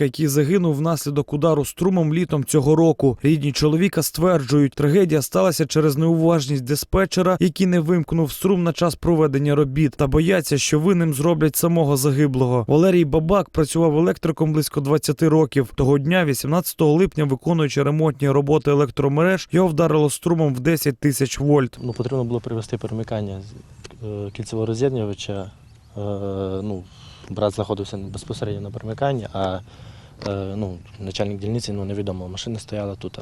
який загинув внаслідок удару струмом літом цього року. Рідні чоловіка стверджують, трагедія сталася через неуважність диспетчера, який не вимкнув струм на час проведення робіт, та бояться, що винним зроблять самого загиблого. Валерій Бабак працював електриком близько 20 років. Того дня, 18 липня, виконуючи ремонтні роботи електромереж, його вдарило струмом в 10 тисяч вольт. Ну, потрібно було привести перемикання е, кільцевого роз'єднювача. Е, Ну, брат знаходився безпосередньо на перемиканні, а е, ну, начальник дільниці ну, невідомо, машина стояла тут.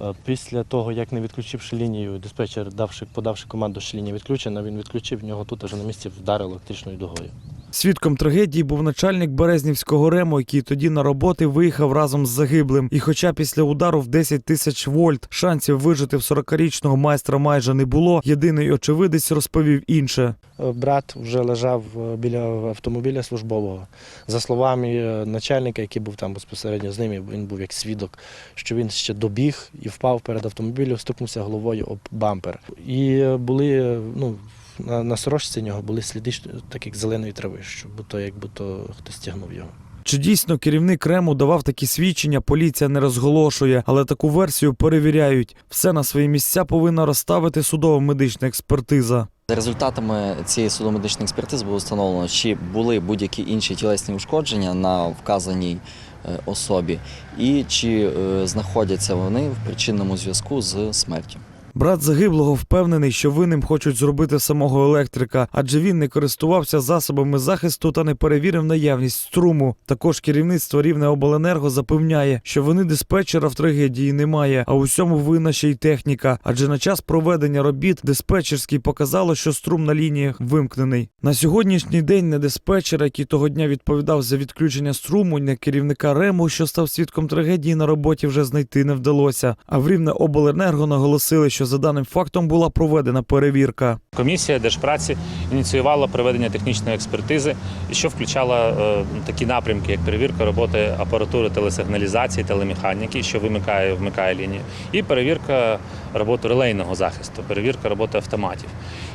Е, Після того, як не відключивши лінію, диспетчер, давши, подавши команду, що лінія відключена, він відключив, в нього тут вже на місці вдарило електричною дугою. Свідком трагедії був начальник Березнівського рему, який тоді на роботи виїхав разом з загиблим. І хоча після удару в 10 тисяч вольт шансів вижити в 40-річного майстра майже не було, єдиний очевидець розповів інше. Брат вже лежав е, біля автомобіля службового. За словами е, начальника, який був там безпосередньо з ним, він був як свідок, що він ще добіг і впав перед автомобілем, стукнувся головою об бампер. І е, були ну, на, на сорочці нього були сліди так як зеленої трави, що будто як будто хтось тягнув його. Чи дійсно керівник рему давав такі свідчення, поліція не розголошує, але таку версію перевіряють. Все на свої місця повинна розставити судово медична експертиза. За результатами цієї судомедичної експертизи було встановлено, чи були будь-які інші тілесні ушкодження на вказаній е, особі, і чи е, знаходяться вони в причинному зв'язку з смертю. Брат загиблого впевнений, що винним хочуть зробити самого електрика, адже він не користувався засобами захисту та не перевірив наявність струму. Також керівництво Рівнеобленерго запевняє, що вини диспетчера в трагедії немає, а у всьому винна ще й техніка. Адже на час проведення робіт диспетчерський показало, що струм на лініях вимкнений. На сьогоднішній день не диспетчера, який того дня відповідав за відключення струму, не керівника рему, що став свідком трагедії на роботі, вже знайти не вдалося. А в Рівнеобленерго наголосили, що за даним фактом була проведена перевірка. Комісія держпраці ініціювала проведення технічної експертизи, що включала е, такі напрямки, як перевірка роботи апаратури телесигналізації, телемеханіки, що вимикає вмикає лінію, і перевірка роботи релейного захисту, перевірка роботи автоматів.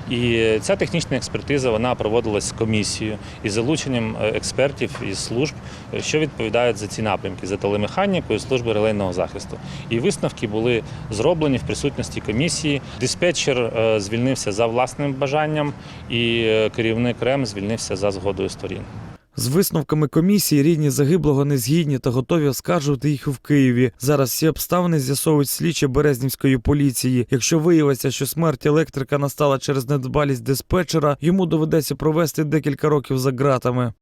І ця технічна експертиза вона проводилась комісією із залученням е, експертів із служб, що відповідають за ці напрямки за телемеханіку і служби релейного захисту. І висновки були зроблені в присутності комісії. Диспетчер е, звільнився за власним бажанням, і е, керівник РЕМ звільнився за згодою сторін. З висновками комісії рідні загиблого не згідні та готові оскаржувати їх в Києві. Зараз всі обставини з'ясовують слідчі Березнівської поліції. Якщо виявиться, що смерть електрика настала через недбалість диспетчера, йому доведеться провести декілька років за ґратами.